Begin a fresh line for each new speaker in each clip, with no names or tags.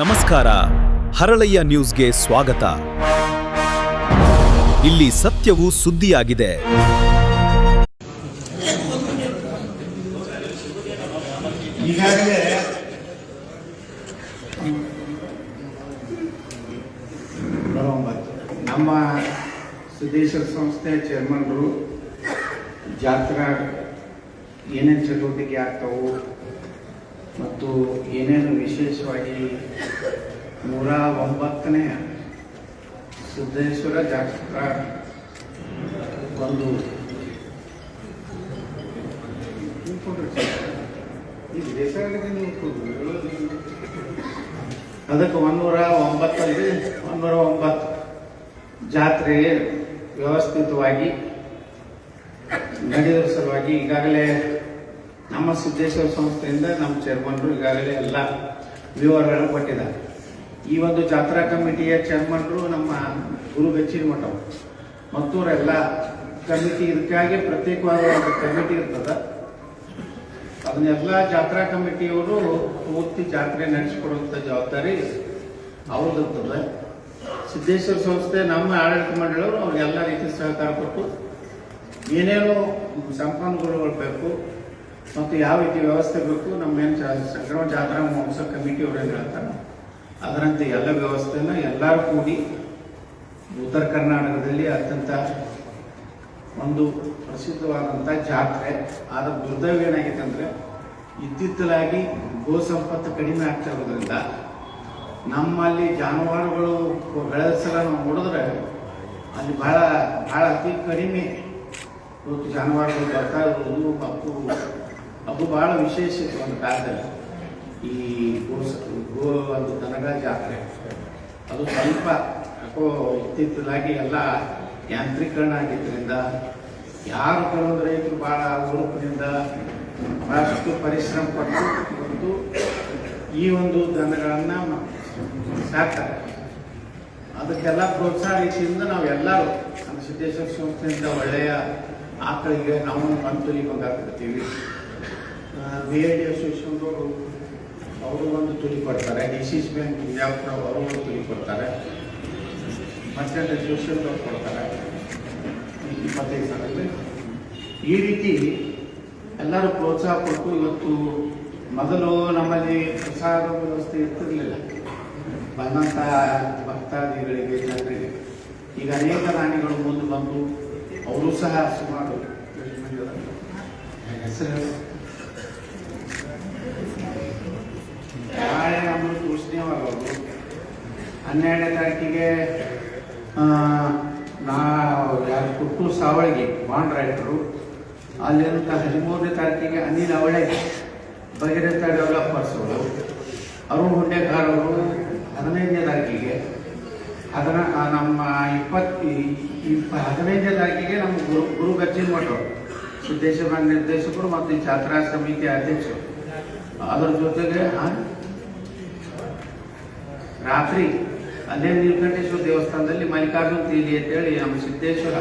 ನಮಸ್ಕಾರ. ಹರಳಯ್ಯ ನ್ಯೂಸ್ಗೆ ಸ್ವಾಗತ. ಇಲ್ಲಿ ಸತ್ಯವು ಸುದ್ದಿಯಾಗಿದೆ.
ಈಗಾಗಲೇ ನಮ್ಮ ಸಿದ್ದೇಶ್ವರ ಸಂಸ್ಥೆ ಚೇರ್ಮನ್ರು ಜಾತ್ರಾ ಏನೇನು ಚಟುವಟಿಕೆ ಆಗ್ತಾವು ಮತ್ತು ಏನೇನು ವಿಶೇಷವಾಗಿ ನೂರ ಒಂಬತ್ತನೇ ಸಿದ್ದೇಶ್ವರ ಜಾತ್ರಾ ಒಂದು. ಅದಕ್ಕೆ ಒಂದೂರ ಒಂಬತ್ತಲ್ಲಿ ಒಂದೂರ ಒಂಬತ್ತು ಜಾತ್ರೆ ವ್ಯವಸ್ಥಿತವಾಗಿ ನಡೆಯುವ ಸಲುವಾಗಿ ಈಗಾಗಲೇ ನಮ್ಮ ಸಿದ್ದೇಶ್ವರ ಸಂಸ್ಥೆಯಿಂದ ನಮ್ಮ ಚೇರ್ಮನ್ರು ಈಗಾಗಲೇ ಎಲ್ಲ ವಿವರಗಳನ್ನು ಕೊಟ್ಟಿದ್ದಾರೆ. ಈ ಒಂದು ಜಾತ್ರಾ ಕಮಿಟಿಯ ಚೇರ್ಮನ್ರು ನಮ್ಮ ಗುರು ಬೆಚ್ಚಿನ ಮಠ ಮತ್ತು ಎಲ್ಲ ಕಮಿಟಿ ಇದಕ್ಕಾಗಿ ಪ್ರತ್ಯೇಕವಾದ ಒಂದು ಕಮಿಟಿ ಇರ್ತದೆ. ಅದನ್ನೆಲ್ಲ ಜಾತ್ರಾ ಕಮಿಟಿಯವರು ಪೂರ್ತಿ ಜಾತ್ರೆ ನಡೆಸಿಕೊಡುವಂಥ ಜವಾಬ್ದಾರಿ ಅವ್ರದ್ದಿರ್ತದೆ. ಸಿದ್ದೇಶ್ವರ ಸಂಸ್ಥೆ ನಮ್ಮ ಆಡಳಿತ ಮಂಡಳಿಯವರು ಅವ್ರಿಗೆಲ್ಲ ರೀತಿ ಸಹಕಾರ ಕೊಟ್ಟು ಏನೇನು ಸಂಪನ್ಮೂಲಗಳು ಬೇಕು ಮತ್ತು ಯಾವ ರೀತಿ ವ್ಯವಸ್ಥೆ ಬೇಕು ನಮ್ಮೇನು ಸಂಕ್ರಮ ಜಾತ್ರಾ ಮಹೋತ್ಸವ ಕಮಿಟಿಯವರು ಏನು ಹೇಳ್ತಾರೆ, ಅದರಂತೆ ಎಲ್ಲ ವ್ಯವಸ್ಥೆನ ಎಲ್ಲರೂ ಕೂಡಿ ಉತ್ತರ ಕರ್ನಾಟಕದಲ್ಲಿ ಅತ್ಯಂತ ಒಂದು ಪ್ರಸಿದ್ಧವಾದಂಥ ಜಾತ್ರೆ. ಆದ ದುರ್ದೈವ ಏನಾಗಿದೆ ಅಂದರೆ, ಇತ್ತಿತ್ತಲಾಗಿ ಗೋ ಸಂಪತ್ತು ಕಡಿಮೆ ಆಗ್ತಾ ಇರೋದ್ರಿಂದ ನಮ್ಮಲ್ಲಿ ಜಾನುವಾರುಗಳು ಬೆಳೆದ ಸಲ ನಾವು ನೋಡಿದ್ರೆ ಅಲ್ಲಿ ಭಾಳ ಭಾಳ ಅತಿ ಕಡಿಮೆ ಇವತ್ತು ಜಾನುವಾರುಗಳು ಬರ್ತಾ ಇರೋದು ಮತ್ತು ಅದು ಬಹಳ ವಿಶೇಷ ಇತ್ತು ಒಂದು ಕಾಲದಲ್ಲಿ ಈ ಗೋ ಗೋ ಒಂದು ದನಗಳ ಜಾತ್ರೆ. ಅದು ಸ್ವಲ್ಪ ಯಾಕೋ ಇತ್ತಿತ್ತಲಾಗಿ ಎಲ್ಲ ಯಾಂತ್ರೀಕರಣ ಆಗಿದ್ದರಿಂದ ಯಾರು ಕೆಲವೊಂದು ರೈತರು ಭಾಳ ಹುರುಪಿನಿಂದ ಬಹಳಷ್ಟು ಪರಿಶ್ರಮ ಪಟ್ಟು ಮತ್ತು ಈ ಒಂದು ದನಗಳನ್ನು ಸಾಕ್ತಾರೆ. ಅದಕ್ಕೆಲ್ಲ ಪ್ರೋತ್ಸಾಹ ರೀತಿಯಿಂದ ನಾವು ಎಲ್ಲರೂ ನಮ್ಮ ಸಿದ್ದೇಶ್ವರ ಸಂಸ್ಥೆಯಿಂದ ಒಳ್ಳೆಯ ಆಕಳಿಗೆ ನಾವು ಮಂತ್ಲಿ ಬಂಗಾಕತ್ತೀವಿ ಬಿ ಐ ಡಿ ಅಸೋಸಿಯೇಷನ್ದವರು ಅವರು ಒಂದು ತುಲಿ ಕೊಡ್ತಾರೆ. D C C bank Bijapur ಅವರು ಒಂದು ತುಲಿ ಕೊಡ್ತಾರೆ. ಮರ್ಚೆಂಟ್ ಅಸೋಸಿಯೇಷನ್ದವ್ರು ಕೊಡ್ತಾರೆ. ಇಪ್ಪತ್ತೈದು ಸಾವಿರ ಈ ರೀತಿ ಎಲ್ಲರೂ ಪ್ರೋತ್ಸಾಹ ಕೊಟ್ಟು ಇವತ್ತು ಮೊದಲು ನಮ್ಮಲ್ಲಿ ಪ್ರಸಾದ ವ್ಯವಸ್ಥೆ ಇರ್ತಿರ್ಲಿಲ್ಲ. ಬಂದಂಥ ಭಕ್ತಾದಿಗಳಿಗೆ, ಜನರಿಗೆ. ಈಗ ಅನೇಕ ರಾಣಿಗಳು ಮುಂದೆ ಬಂದು ಅವರು ಸಹ ಸುಮಾರು? ಹೆಸರು. ನಾಳೆ ನಮ್ಮನ್ನು ಅವರು ಹನ್ನೆರಡನೇ ತಾರೀಕಿಗೆ ನಾ, ಯಾರು ಕುಟ್ಟೂರು ಸಾವಳಿಗೆ, ಬಾಂಡ್ ರೈಟರು ಅಲ್ಲಿರುವಂಥ ಹದಿಮೂರನೇ ತಾರೀಕಿಗೆ ಅನಿಲ್ ಅವಳೆ, ಭಗೀರಥ ಡೆವಲಪರ್ಸ್ ಅವರು, ಅರುಣ್ ಹುಂಡೇಕಾರ್ ಅವರು ಹದಿನೈದನೇ ತಾರೀಕಿಗೆ ಅದರ ನಮ್ಮ ಇಪ್ಪತ್ತು ಇಪ್ಪ ಹದಿನೈದನೇ ತಾರೀಕಿಗೆ ನಮ್ಮ ಗುರು ಗುರು ಗಚ್ಚಿನ ಮಠರು ಸಿದ್ದೇಶ್ವರ ನಿರ್ದೇಶಕರು ಮತ್ತು ಛಾತ್ರಾ ಸಮಿತಿ ಅಧ್ಯಕ್ಷರು. ಅದರ ಜೊತೆಗೆ ರಾತ್ರಿ ಅಲ್ಲೇ ನೀಲಕಂಠೇಶ್ವರ ದೇವಸ್ಥಾನದಲ್ಲಿ ಮಲ್ಲಿಕಾರ್ಜುನ ತೀಲಿ ಅಂತೇಳಿ ನಮ್ಮ ಸಿದ್ದೇಶ್ವರ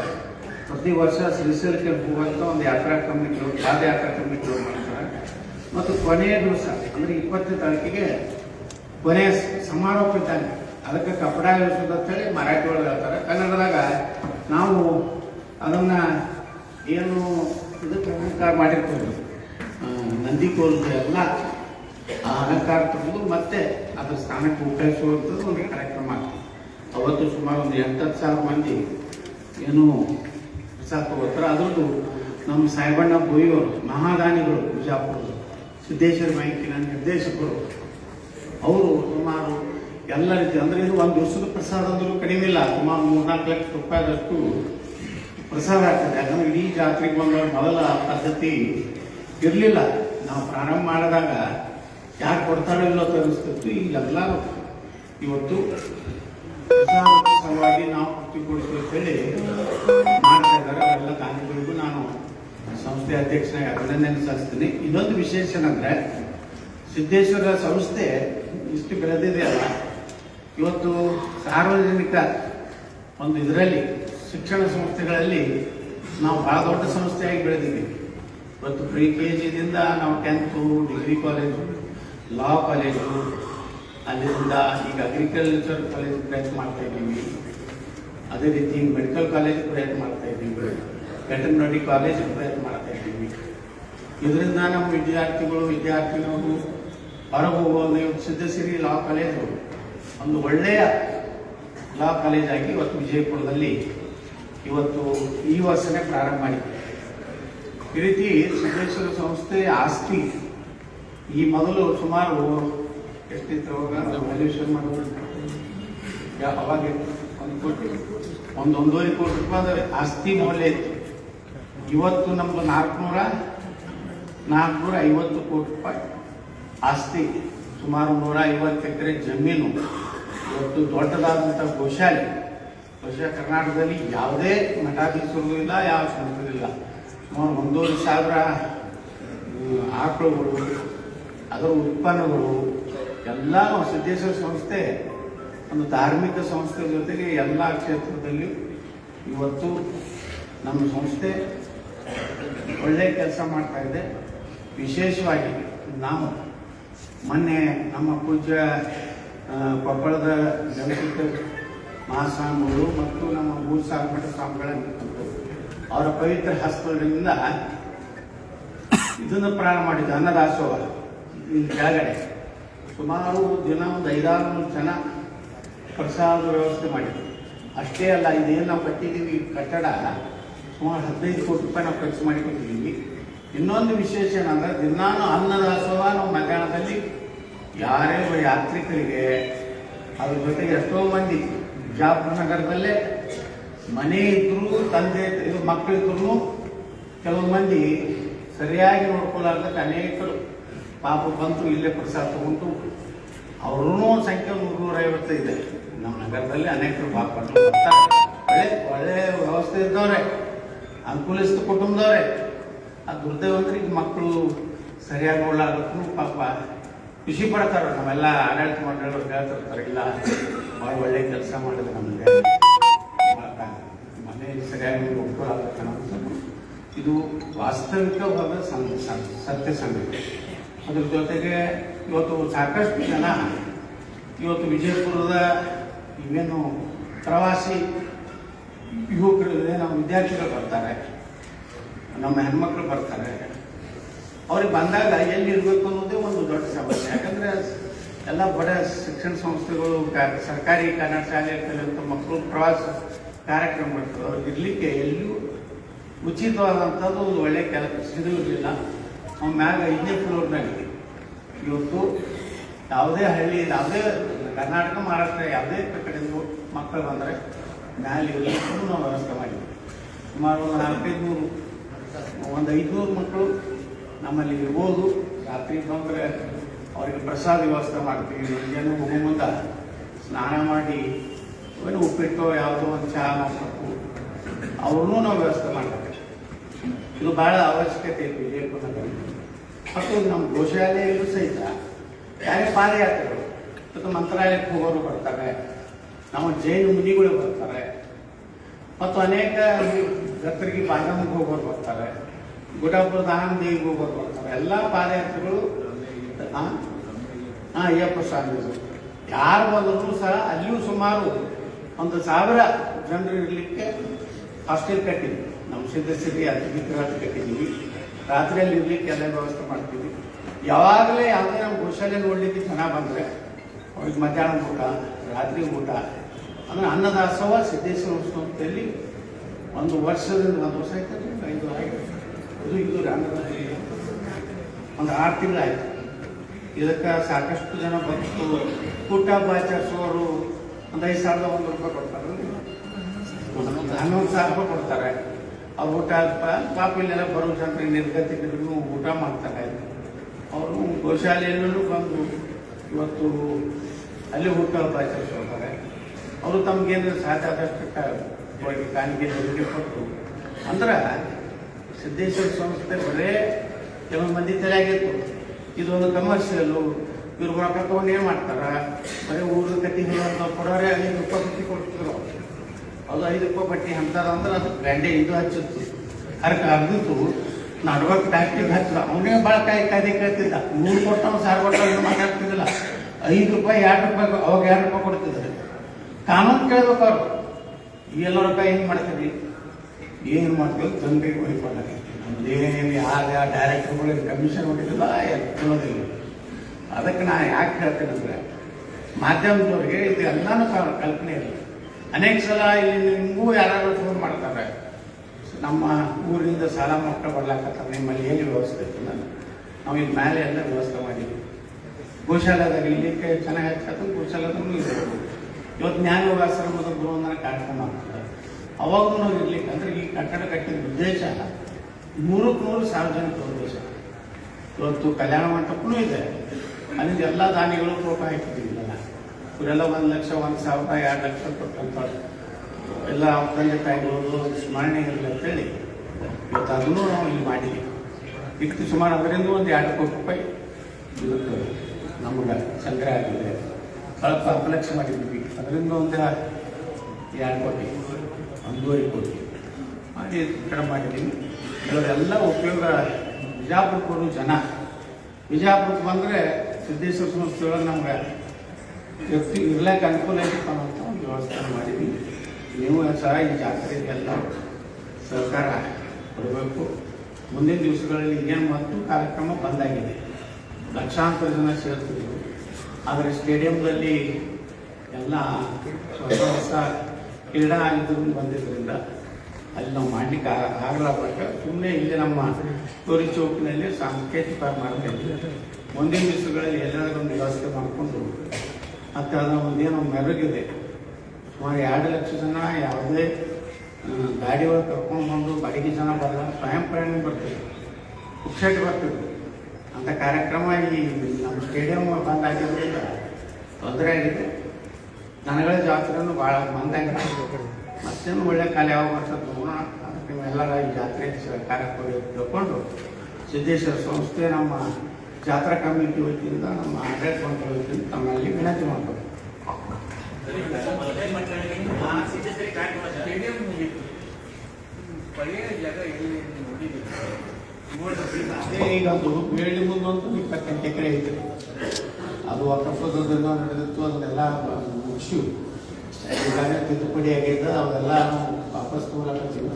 ಪ್ರತಿ ವರ್ಷ ಶ್ರೀಶೈಲಕ್ಕೆ ಹೋಗುವಂಥ ಒಂದು ಯಾತ್ರಾ ಕಮಿಟಿ ಪಾದಯಾತ್ರಾ ಕಮಿಟಿ ಮಾಡ್ತಾರೆ. ಮತ್ತು ಕೊನೆಯ ದಿವಸ, ಅಂದರೆ ಇಪ್ಪತ್ತನೇ ತಾರೀಕಿಗೆ ಕೊನೆಯ ಸಮಾರೋಪ ಇದ್ದಂಗೆ ಅದಕ್ಕೆ ಕಪಡ ಇಳಿಸೋದು ಅಂತೇಳಿ ಮರಾಠಿ ಒಳಗೆ ಹೇಳ್ತಾರೆ. ಕನ್ನಡದಾಗ ನಾವು ಅದನ್ನ ಏನು ಇದಕ್ಕೆ ಅಲಂಕಾರ ಮಾಡಿರ್ತೀವಿ. ಆ, ನಂದಿ ಕೋಲ್ದು ಎಲ್ಲ ಆ ಅಲಂಕಾರ ತಗೊಂಡು ಮತ್ತೆ ಅದ್ರ ಸ್ಥಾನಕ್ಕೆ ಉಪಯೋಗಿಸುವಂಥದ್ದು ಒಂದು ಕಾರ್ಯಕ್ರಮ ಆಗ್ತದೆ. ಅವತ್ತು ಸುಮಾರು ಒಂದು ಎಂಟತ್ತು ಸಾವಿರ ಮಂದಿ ಏನು ಪ್ರಸಾದ ತಗೋತಾರೆ. ಅದರದ್ದು ನಮ್ಮ ಸಾಯಿಬಣ್ಣ ಭೂಯವರು ಮಹಾದಾನಿಗಳು ಬಿಜಾಪುರದ ಸಿದ್ದೇಶ್ವರ ಬ್ಯಾಂಕಿನ ನಿರ್ದೇಶಕರು ಅವರು ಸುಮಾರು ಎಲ್ಲ ರೀತಿ ಅಂದರೆ ಇದು ಒಂದು ವರ್ಷದ ಪ್ರಸಾದ ಅಂದರೂ ಕಡಿಮೆ ಇಲ್ಲ. ಸುಮಾರು ಮೂರ್ನಾಲ್ಕು ಲಕ್ಷ ರೂಪಾಯಿದಷ್ಟು ಪ್ರಸಾದ ಆಗ್ತದೆ. ಯಾಕಂದ್ರೆ ಇಡೀ ಜಾತ್ರೆಗೆ ಬಂದ ಮೊದಲ ಪದ್ಧತಿ ಇರಲಿಲ್ಲ. ನಾವು ಪ್ರಾರಂಭ ಮಾಡಿದಾಗ ಯಾರು ಕೊಡ್ತಾರೋ ಇಲ್ಲೋ ತರಿಸ್ತಿತ್ತು ಈಗೆಲ್ಲ ಇವತ್ತು ಸಲುವಾಗಿ ನಾವು ತೃಪ್ತಿಗೊಳಿಸ್ತೀವಿ ಅಂತೇಳಿ ಮಾಡ್ತಾ ಇದ್ದಾರೆ. ಎಲ್ಲ ದಾನಿಗಳಿಗೂ ನಾನು ಸಂಸ್ಥೆ ಅಧ್ಯಕ್ಷನಾಗಿ ಅಭಿನಂದನೆ ಸಲ್ಲಿಸ್ತೀನಿ. ಇನ್ನೊಂದು ವಿಶೇಷ ಏನಂದರೆ, ಸಿದ್ದೇಶ್ವರ ಸಂಸ್ಥೆ ಇಷ್ಟು ಬೆಳೆದಿದೆ ಅಲ್ಲ ಇವತ್ತು ಸಾರ್ವಜನಿಕ ಒಂದು ಇದರಲ್ಲಿ ಶಿಕ್ಷಣ ಸಂಸ್ಥೆಗಳಲ್ಲಿ ನಾವು ಬಹಳ ದೊಡ್ಡ ಸಂಸ್ಥೆಯಾಗಿ ಬೆಳೆದಿದ್ದೀವಿ. ಇವತ್ತು ಪ್ರಿ ಕೆ ಜಿದಿಂದ ನಾವು tenth degree college law college ಅಲ್ಲಿಂದ ಈಗ ಅಗ್ರಿಕಲ್ಚರ್ ಕಾಲೇಜ್ ಪ್ರಯತ್ನ ಮಾಡ್ತಾ ಇದ್ದೀವಿ. ಅದೇ ರೀತಿ ಮೆಡಿಕಲ್ ಕಾಲೇಜ್ ಪ್ರಯತ್ನ ಮಾಡ್ತಾ ಇದ್ದೀವಿ. ವೆಟರ್ನರಿ ಕಾಲೇಜ್ ಪ್ರಯತ್ನ ಮಾಡ್ತಾ ಇದ್ದೀವಿ. ಇದರಿಂದ ನಮ್ಮ ವಿದ್ಯಾರ್ಥಿಗಳು ವಿದ್ಯಾರ್ಥಿಗಳು ಹೊರಗೆ ಇವತ್ತು ಸಿದ್ಧಸಿರಿ ಲಾ ಕಾಲೇಜು ಒಂದು ಒಳ್ಳೆಯ ಲಾ ಕಾಲೇಜಾಗಿ ಇವತ್ತು ವಿಜಯಪುರದಲ್ಲಿ ಇವತ್ತು ಈ ವರ್ಷನೇ ಪ್ರಾರಂಭ ಮಾಡಿದೆ ಈ ರೀತಿ ಸಿದ್ದೇಶ್ವರ ಸಂಸ್ಥೆ ಆಸ್ತಿ ಈ ಮೊದಲು ಸುಮಾರು ಎಷ್ಟಿತ್ತು ವ್ಯಾಲ್ಯೂಷನ್ ಅವಾಗ ಒಂದು ಕೋಟಿ. ಒಂದು ಒಂದೂವರೆ ಕೋಟಿ ರೂಪಾಯಿ ಆಸ್ತಿ ಮೌಲ್ಯ ಇತ್ತು. ಇವತ್ತು ನಮ್ದು ನಾಲ್ಕುನೂರ ನಾಲ್ಕುನೂರ ಐವತ್ತು ಕೋಟಿ ರೂಪಾಯಿ. ಆಸ್ತಿ, ಸುಮಾರು ನೂರ ಐವತ್ತು ಎಕರೆ ಜಮೀನು. ಇವತ್ತು ದೊಡ್ಡದಾದಂಥ ಗೋಶಾಲೆ. ಬಹುಶಃ ಕರ್ನಾಟಕದಲ್ಲಿ ಯಾವುದೇ ಮಠಾಧೀಶರು ಇಲ್ಲ, ಯಾವ ಸಂಸ್ಥೆ ಇಲ್ಲ. ಸುಮಾರು ಒಂದೂವರೆ ಸಾವಿರ ಆಕಳುಗಳು, ಅದರ ಉತ್ಪನ್ನಗಳು, ಎಲ್ಲ ಸಿದ್ದೇಶ್ವರ ಸಂಸ್ಥೆ, ಒಂದು ಧಾರ್ಮಿಕ ಸಂಸ್ಥೆ ಜೊತೆಗೆ ಎಲ್ಲ ಕ್ಷೇತ್ರದಲ್ಲಿ ಇವತ್ತು ನಮ್ಮ ಸಂಸ್ಥೆ ಒಳ್ಳೆ ಕೆಲಸ ಮಾಡ್ತಾ ಇದೆ. ವಿಶೇಷವಾಗಿ ನಾವು ಮೊನ್ನೆ ನಮ್ಮ ಪೂಜ್ಯ ಕೊಪ್ಪಳದ ಜನಸಿದ್ಧ ಮಹಾಸ್ವಾಮಿಗಳು ಮತ್ತು ನಮ್ಮ ಮೂರು ಸಾವಿರ ಮಠ ಸ್ವಾಮಿಗಳ ಅವರ ಪವಿತ್ರ ಹಸ್ತದಿಂದ ಇದನ್ನು ಪ್ರಾರಂಭ ಮಾಡಿದ್ದು ಅನ್ನದಾಸೋಹ ಇಲ್ಲಿ ಕೆಳಗಡೆ ಸುಮಾರು ದಿನ ಒಂದು ಐದಾರು ಜನ ಪ್ರಸಾದ ವ್ಯವಸ್ಥೆ ಮಾಡಿದ್ರು. ಅಷ್ಟೇ ಅಲ್ಲ, ಇದೇನು ನಾವು ಕಟ್ಟಿದ್ದೀವಿ ಕಟ್ಟಡ ಸುಮಾರು ಹದಿನೈದು ಕೋಟಿ ರೂಪಾಯಿ ನಾವು ಖರ್ಚು ಮಾಡಿಕೊಟ್ಟಿದ್ದೀವಿ. ಇನ್ನೊಂದು ವಿಶೇಷ ಏನಂದ್ರೆ, ದಿನಾನು ಅನ್ನದಾಸೋಹ ನಮ್ಮ ಮಧ್ಯಾಹ್ನದಲ್ಲಿ ಯಾರೇ ಯಾತ್ರಿಕರಿಗೆ ಅದ್ರ ಜೊತೆಗೆ ಎಷ್ಟೋ ಮಂದಿ ಬಿಜಾಪುರ ನಗರದಲ್ಲೇ ಮನೆ ಇದ್ರು ತಂದೆ, ಇದು ಮಕ್ಕಳಿದ್ರು ಕೆಲವು ಮಂದಿ ಸರಿಯಾಗಿ ನೋಡ್ಕೊಳ್ಳಾರ್ದಕ್ಕೆ ಅನೇಕರು ಪಾಪ ಬಂತು, ಇಲ್ಲೇ ಪ್ರಸಾದ ತಗೊಂಡು ಅವ್ರೂ ಸಂಖ್ಯೆ ನೂರ ಐವತ್ತು ಇದೆ. ನಮ್ಮ ನಗರದಲ್ಲಿ ಅನೇಕರು ಪಾಪ ಒಳ್ಳೆ ಒಳ್ಳೆ ವ್ಯವಸ್ಥೆ ಇದ್ದವ್ರೆ, ಅನುಕೂಲಿಸಿದ ಕುಟುಂಬದವ್ರೆ. ಆ ದುರ್ದೈವಂತರಿಗೆ ಮಕ್ಕಳು ಸರಿಯಾಗಿ ನೋಡ್ಲಾರ್ದಕ್ಕೂ ಪಾಪ ಖುಷಿ ಪಡ್ತಾರೆ. ನಾವೆಲ್ಲ ಆಡಳಿತ ಮಂಡಳಿಯವ್ರು ಹೇಳ್ತಿರ್ತಾರೆ, ಇಲ್ಲ ಭಾಳ ಒಳ್ಳೆ ಕೆಲಸ ಮಾಡಿದ್ರು ನಮಗೆ. ಸರಿಯಾಗಿ ಒಪ್ಕೊಳ್ಳಾಗತ್ತೆ ಅನ್ನೋದು ಇದು ವಾಸ್ತವಿಕವಾದ ಸತ್ಯ ಸಂಗತಿ. ಅದ್ರ ಜೊತೆಗೆ ಇವತ್ತು ಸಾಕಷ್ಟು ಜನ ಇವತ್ತು ವಿಜಯಪುರದ ಇವೇನು ಪ್ರವಾಸಿ ಯುವಕರು ನಮ್ಮ ವಿದ್ಯಾರ್ಥಿಗಳು ಬರ್ತಾರೆ, ನಮ್ಮ ಹೆಣ್ಮಕ್ಳು ಬರ್ತಾರೆ. ಅವ್ರಿಗೆ ಬಂದಾಗ ಎಲ್ಲಿ ಇರಬೇಕು ಅನ್ನೋದೇ ಒಂದು ದೊಡ್ಡ ಸಮಸ್ಯೆ. ಯಾಕಂದ್ರೆ ಎಲ್ಲ ಬಡ ಶಿಕ್ಷಣ ಸಂಸ್ಥೆಗಳು ಸರ್ಕಾರಿ ಕನ್ನಡ ಶಾಲೆ, ಕಲಿಯುವಂಥ ಮಕ್ಕಳು ಪ್ರವಾಸ ಕಾರ್ಯಕ್ರಮ ಮಾಡ್ತಾರೆ ಅವ್ರಿಗೆ ಇರಲಿಕ್ಕೆ ಎಲ್ಲೂ ಉಚಿತವಾದಂಥದ್ದು ಒಂದು ಒಳ್ಳೆ ಕೆಲಸ ಸಿಗಲಿಲ್ಲ ಅವ್ನ ಮ್ಯಾಗ ಐದನೇ ಫ್ಲೋರ್ನಾಗ ಇವತ್ತು ಯಾವುದೇ ಹಳ್ಳಿ, ಯಾವುದೇ ಕರ್ನಾಟಕ, ಮಹಾರಾಷ್ಟ್ರ ಯಾವುದೇ ಕಡೆಯಿಂದ ಮಕ್ಕಳು ಬಂದರೆ ಮ್ಯಾಲೆ ಇರಲಿಕ್ಕೂ ನಾವು ವ್ಯವಸ್ಥೆ ಮಾಡಿದ್ವಿ. ಸುಮಾರು ಒಂದು ನಾಲ್ಕೈದು ನೂರು ಒಂದು ಐದುನೂರು ಮಕ್ಕಳು ನಮ್ಮಲ್ಲಿ ಇರ್ಬೋದು. ರಾತ್ರಿ ಬಂದರೆ ಅವರಿಗೆ ಪ್ರಸಾದ ವ್ಯವಸ್ಥೆ ಮಾಡ್ತೀವಿ. ಮುಂಜಾನೆ ಹೋಗೋ ಸ್ನಾನ ಮಾಡಿ ಏನು ಉಪ್ಪಿಟ್ಟು, ಯಾವುದೋ ಒಂದು ಚಹಾ ಮಾಡ್ಬೇಕು ಅವ್ರನ್ನೂ ನಾವು ವ್ಯವಸ್ಥೆ ಮಾಡಬೇಕು. ಇದು ಭಾಳ ಅವಶ್ಯಕತೆ ಇದೆ ವಿಜಯಪುರದಲ್ಲಿ ಮತ್ತು ನಮ್ಮ ಗೋಶಾಲೆಯಲ್ಲೂ ಸಹಿತ ಯಾರೇ ಪಾದಯಾತ್ರೆಗಳು, ಮತ್ತು ಮಂತ್ರಾಲಯಕ್ಕೆ ಹೋಗೋರು ಬರ್ತಾರೆ, ನಮ್ಮ ಜೈನ ಮುನಿಗಳು ಬರ್ತಾರೆ, ಮತ್ತು ಅನೇಕ ದತ್ತರಿಗೆ ಬಾದಾಮಿಗೆ ಹೋಗೋರು ಬರ್ತಾರೆ, ಗುಡಾಪುರ ದಾನದೇವಿಗೆ ಹೋಗೋರು ಬರ್ತಾರೆ. ಎಲ್ಲ ಪಾದಯಾತ್ರೆಗಳು ಹಾಂ ಹಾಂ ಅಯ್ಯಪ್ಪ ಸ್ವಾಮಿಗಳು ಯಾರು ಬಂದರೂ ಸಹ ಅಲ್ಲಿಯೂ ಸುಮಾರು ಒಂದು ಸಾವಿರ ಜನರು ಇರಲಿಕ್ಕೆ ಹಾಸ್ಟೆಲ್ ಕಟ್ಟಿದ್ವಿ. ನಮ್ಮ ಸಿದ್ಧಸ್ಥಿತಿ ಅತಿಥಿಗೃಹ ಕಟ್ಟಿದ್ದೀವಿ. ರಾತ್ರಿಯಲ್ಲಿ ಇರಲಿಕ್ಕೆ ಎಲ್ಲ ವ್ಯವಸ್ಥೆ ಮಾಡ್ತೀವಿ ಯಾವಾಗಲೇ ಯಾವುದೇ ನಮ್ಮ ಗೋಶಾಲೆ ನೋಡಲಿಕ್ಕೆ ಜನ ಬಂದರೆ, ಅವ್ರಿಗೆ ಮಧ್ಯಾಹ್ನ ಊಟ, ರಾತ್ರಿ ಊಟ, ಅಂದ್ರೆ ಅನ್ನದಾಸೋಹ, ಸಿದ್ದೇಶ್ವರ ಸಂಸ್ಥೆಯಲ್ಲಿ ಒಂದು ವರ್ಷದಿಂದ ಒಂದು ವರ್ಷ ಆಯ್ತು ಐದು ಆಯ್ತು. ಇದು ಇದು ರೀ ಅನ್ನದಾಸೋಹ ಒಂದು ಆರು ತಿಂಗಳಾಯಿತು. ಇದಕ್ಕೆ ಸಾಕಷ್ಟು ಜನ ಬಂತು ಊಟ ಆಚರಿಸೋರು ಒಂದು ಐದು ಸಾವಿರದ ಒಂದು ರೂಪಾಯಿ ಕೊಡ್ತಾರೆ ಹನ್ನೊಂದು ಸಾವಿರ ರೂಪಾಯಿ ಕೊಡ್ತಾರೆ. ಅವ್ರು ಊಟ ಪಾಪ ಇಲ್ಲೆಲ್ಲ ಬರೋ ಜನರಿಗೆ ನಿರ್ಗತಿಕರಿಗೂ ಊಟ ಮಾಡ್ತಾರೆ. ಅವರು ಗೋಶಾಲೆಯಲ್ಲೂ ಬಂದು ಇವತ್ತು ಅಲ್ಲಿ ಊಟ ಆಚರಿಸ್ಕೊಳ್ತಾರೆ ಅವರು ತಮಗೇನು ಅವರಿಗೆ ಕಾಣಿಕೆ ಕೊಟ್ಟು, ಅಂದ್ರೆ ಸಿದ್ದೇಶ್ವರ ಸಂಸ್ಥೆ ಬರೇ ಕೆಲವು ಮಂದಿ ತಲೆಯಾಗಿತ್ತು ಇದೊಂದು ಕಮರ್ಷಿಯಲ್ಲು ಇವ್ರು ರೊಕ್ಕ ತಗೊಂಡು ಏನು ಮಾಡ್ತಾರ? ಬರೀ ಊರ ಕಟ್ಟಿ ಕೊಡೋರೆ ಐದು ರೂಪಾಯಿ ಬಟ್ಟಿ ಕೊಡ್ತಿದ್ರು. ಅದು ಐದು ರೂಪಾಯಿ ಬಟ್ಟಿ ಅಂತಾರ ಅಂದ್ರೆ ಅದು ಬ್ರ್ಯಾಂಡೆ ಇದು ಹಚ್ಚಿತ್ತು. ಅದಕ್ಕೆ ಅರ್ದಿತ್ತು ನಡ್ವಕ್ ಟ್ಯಾಕ್ಟಿಗೆ ಹಚ್ಚ ಅವನೇ ಭಾಳ ಕಾಯಿ ಕಾಯ್ದೆ ಕೇಳ್ತಿದ್ದ. ನೂರು ಕೊಟ್ಟವ್ ಸಾವಿರ ಕೊಟ್ಟವ್ ಏನು ಮಾತಾಡ್ತಿದ್ದಿಲ್ಲ. ಐದು ರೂಪಾಯಿ, ಎರಡು ರೂಪಾಯಿ, ಅವಾಗ ಎರಡು ರೂಪಾಯಿ ಕೊಡ್ತಿದ್ರು. ಕಾನೂನು ಕೇಳ್ಬೇಕು ಅವರು. ಎಲ್ಲ ರೂಪಾಯಿ ಹೆಂಗೆ ಮಾಡ್ತೀವಿ ಏನು ಮಾಡ್ತೀವಿ ಜನರಿಗೆ ಹೊಯ್ಕೊಂಡಾಗ ನಮ್ದೇನೇನು ಯಾರು ಡೈರೆಕ್ಟರ್ಗಳಿಗೆ ಕಮಿಷನ್ ಹೊಡಿಲಿಲ್ಲ ಕೇಳೋದಿಲ್ಲ. ಅದಕ್ಕೆ ನಾ ಯಾಕೆ ಹೇಳ್ತೇನೆ ಅಂದರೆ ಮಾಧ್ಯಮದವ್ರಿಗೆ ಇದು ಎಲ್ಲಾನು ಕಲ್ಪನೆ ಇಲ್ಲ. ಅನೇಕ ಸಲ ಇಲ್ಲಿ ನಿಮಗೂ ಯಾರು ಫೋನ್ ಮಾಡ್ತಾರೆ, ನಮ್ಮ ಊರಿಂದ ಸಾಲ ಮಕ್ಕಳು ಬರ್ಲಾಕತ್ತಾರೆ, ನಿಮ್ಮಲ್ಲಿ ಏನು ವ್ಯವಸ್ಥೆ ಇತ್ತು ನಾನು ನಾವು ಇಲ್ಲಿ ಮೇಲೆ ಎಲ್ಲ ವ್ಯವಸ್ಥೆ ಮಾಡಿದ್ವಿ. ಗೋಶಾಲದಾಗ ಇಲ್ಲಿಕ್ಕೆ ಚೆನ್ನಾಗಿ ಹಚ್ಚದು ಗೋಶಾಲದೂ ಇರ್ಬೋದು ಇವತ್ತು ಜ್ಞಾನಯೋಗಾಶ್ರಮದ ಗೃಹವಂದನ ಕಾರ್ಯಕ್ರಮ ಆಗ್ತದೆ. ಅವಾಗೂ ನಾವು ಇರ್ಲಿಕ್ಕೆ, ಅಂದ್ರೆ ಈ ಕಟ್ಟಡ ಕಟ್ಟಿದ ಉದ್ದೇಶ ನೂರಕ್ಕೆ ನೂರು ಸಾರ್ವಜನಿಕ ಉದ್ದೇಶ. ಇವತ್ತು ಕಲ್ಯಾಣ ಮಂಟಪನೂ ಇದೆ. ಅಲ್ಲಿಂದ ಎಲ್ಲ ದಾನಿಗಳು ಫೋಟೋ ಹಾಕಿದ್ದೀವಿಲ್ಲ ಇವರೆಲ್ಲ ಒಂದು ಲಕ್ಷ, ಒಂದು ಸಾವಿರ, ಎರಡು ಲಕ್ಷ ಕೊಟ್ಟಂತ ಎಲ್ಲ ತಂದೆ ತಾಯಿಗಳು ಸ್ಮರಣೆ ಇರಲಿ ಅಂತೇಳಿ ಇವತ್ತು ಅದನ್ನು ನಾವು ಇಲ್ಲಿ ಮಾಡಿದ್ದೀವಿ. ಇದಕ್ಕೆ ಸುಮಾರು ಅದರಿಂದ ಒಂದು ಎರಡು ಕೋಟಿ ರೂಪಾಯಿ ಇವತ್ತು ನಮಗೆ ಸಂಗ್ರಹ ಆಗಿದೆ. ಸ್ವಲ್ಪ ಅಪಲಕ್ಷ ಮಾಡಿದ್ವಿ ಅದರಿಂದ ಒಂದು ಎರಡು ಕೋಟಿ, ಒಂದೂವರೆ ಕೋಟಿ ಮಾಡಿ ಕಡೆ ಮಾಡಿದ್ದೀವಿ. ಇವರೆಲ್ಲ ಉಪಯೋಗ ಬಿಜಾಪುರಕ್ಕೂ ಜನ. ಬಿಜಾಪುರಕ್ಕೆ ಬಂದರೆ ಸಿದ್ದೇಶ್ವರ ಸಂಸ್ಥೆಯೊಳಗೆ ನಮ್ಗೆ ವ್ಯಕ್ತಿ ಇರ್ಲಿಕ್ಕೆ ಅನುಕೂಲ ಆಗಿತ್ತು ಅನ್ನೋಂಥ ಒಂದು ವ್ಯವಸ್ಥೆ ಮಾಡಿದ್ವಿ. ನೀವು ಸಹ ಈ ಜಾತ್ರೆಗೆಲ್ಲ ಸಹಕಾರ ಕೊಡಬೇಕು. ಮುಂದಿನ ದಿವಸಗಳಲ್ಲಿ ಏನು ಮತ್ತು ಕಾರ್ಯಕ್ರಮ ಬಂದಾಗಿದೆ ಲಕ್ಷಾಂತರ ಜನ ಸೇರ್ತಿದ್ರು. ಆದರೆ ಸ್ಟೇಡಿಯಂದಲ್ಲಿ ಎಲ್ಲ ಹೊಸ ಹೊಸ ಕ್ರೀಡಾ ಆಗಿದ್ದರು ಬಂದಿದ್ದರಿಂದ ಅಲ್ಲಿ ನಾವು ಮಾಡ್ಲಿಕ್ಕೆ ಆಗಲ್ಲ ಸುಮ್ಮನೆ ಇಲ್ಲಿ ನಮ್ಮ ತೋರಿ ಚೌಕಿನಲ್ಲಿ ಸಾಂಕೇತಿಕ ಮಾಡ್ತಿದ್ವಿ ಮುಂದಿನ ದಿವಸಗಳಲ್ಲಿ ಎಲ್ಲರಿಗೊಂದು ವ್ಯವಸ್ಥೆ ಮಾಡಿಕೊಂಡು ಮತ್ತು ಅದರ ಒಂದೇನೋ ಮೆರಗಿದೆ. ಸುಮಾರು ಎರಡು ಲಕ್ಷ ಜನ ಯಾವುದೇ ಗಾಡಿ ಒಳಗೆ ಕರ್ಕೊಂಡು ಬಂದು ಬಾಡಿಗೆ ಜನ ಬರಲ್ಲ, ಸ್ವಯಂ ಪ್ರಯಾಣ ಬರ್ತಿದ್ರು ಪುಕ್ಷಟ್ ಬರ್ತಿದ್ರು ಅಂಥ ಕಾರ್ಯಕ್ರಮ ಈ ನಮ್ಮ ಸ್ಟೇಡಿಯಂ ಬಂದಾಗಿರೋದ್ರಿಂದ ತೊಂದರೆ ಆಗಿದೆ. ದನಗಳ ಜಾತ್ರೆನೂ ಭಾಳ ಬಂದಾಗಿದೆ ಮತ್ತೇನು ಒಳ್ಳೆ ಕಾಲ ಯಾವಾಗ ವರ್ಷ ನೋಡೋಣ. ಅದಕ್ಕೆ ಎಲ್ಲರ ಈ ಜಾತ್ರೆ ಕಾರ್ಯಕ್ರಮ ಕೊಡಿ ತಿಳ್ಕೊಂಡು ಸಿದ್ದೇಶ್ವರ ಸಂಸ್ಥೆ ನಮ್ಮ ಜಾತ್ರಾ ಕಮಿಟಿ ವತಿಯಿಂದ ನಮ್ಮ ಆಡಳಿತ ಮಂಡಳಿ ತಮ್ಮಲ್ಲಿ ವಿನಂತಿ ಅದೇ ಈಗ ಅದು ಬೇಳಿ ಮುಂದಂತೂ ಇಪ್ಪತ್ತೆಂಟು ಎಕರೆ ಐತೆ ಅದು ಅಕ್ಕಪಕ್ಕದ ನಡೆದಿತ್ತು, ಅದನ್ನೆಲ್ಲ ಈಗಾಗಲೇ ತಿದ್ದುಪಡಿ ಆಗಿದ್ದ ಅವೆಲ್ಲ ವಾಪಸ್ ತಗೊಳಕತ್ತೀವಿ.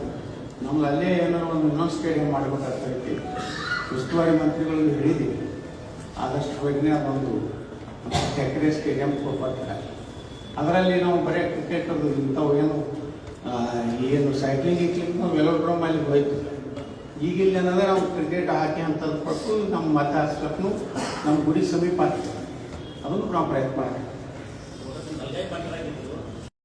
ನಮ್ಗೆ ಅಲ್ಲೇ ಏನೋ ಒಂದು ಇನ್ನೊಂದು ಸ್ಟೇಡಿಯಂ ಮಾಡಬೇಕಾಗ್ತೈತಿ. ಉಸ್ತುವಾರಿ ಮಂತ್ರಿಗಳು ಹೇಳಿದ್ದೀವಿ. ಆದಷ್ಟು ಬೇಗನೆ ಅದೊಂದು ಎಕರೆ ಸ್ಟೇಡಿಯಂ ಕೊಡ್ತಾರೆ. ಅದರಲ್ಲಿ ನಾವು ಬರೀ ಕ್ರಿಕೆಟ್ ಅದು ಇಂಥವು ಏನು ಏನು ಸೈಕ್ಲಿಂಗ್ ಇಕ್ಲಿಂಗ್ ನಾವು ವೆಲೋಡ್ರೋಮ್ ಅಲ್ಲಿ ಹೋಯ್ತು. ಈಗಿಲ್ಲ ಏನಂದ್ರೆ ನಾವು ಕ್ರಿಕೆಟ್ ಹಾಕಿ ಅಂತ ಕೊಟ್ಟು ನಮ್ಮ ಮತ ಹಚ್ಲಕ್ಕೂ ನಮ್ಮ ಗುಡಿ ಸಮೀಪ ಆಗ್ತದೆ ಅದನ್ನು ನಾವು ಪ್ರಯತ್ನ ಮಾಡ್ತೀವಿ.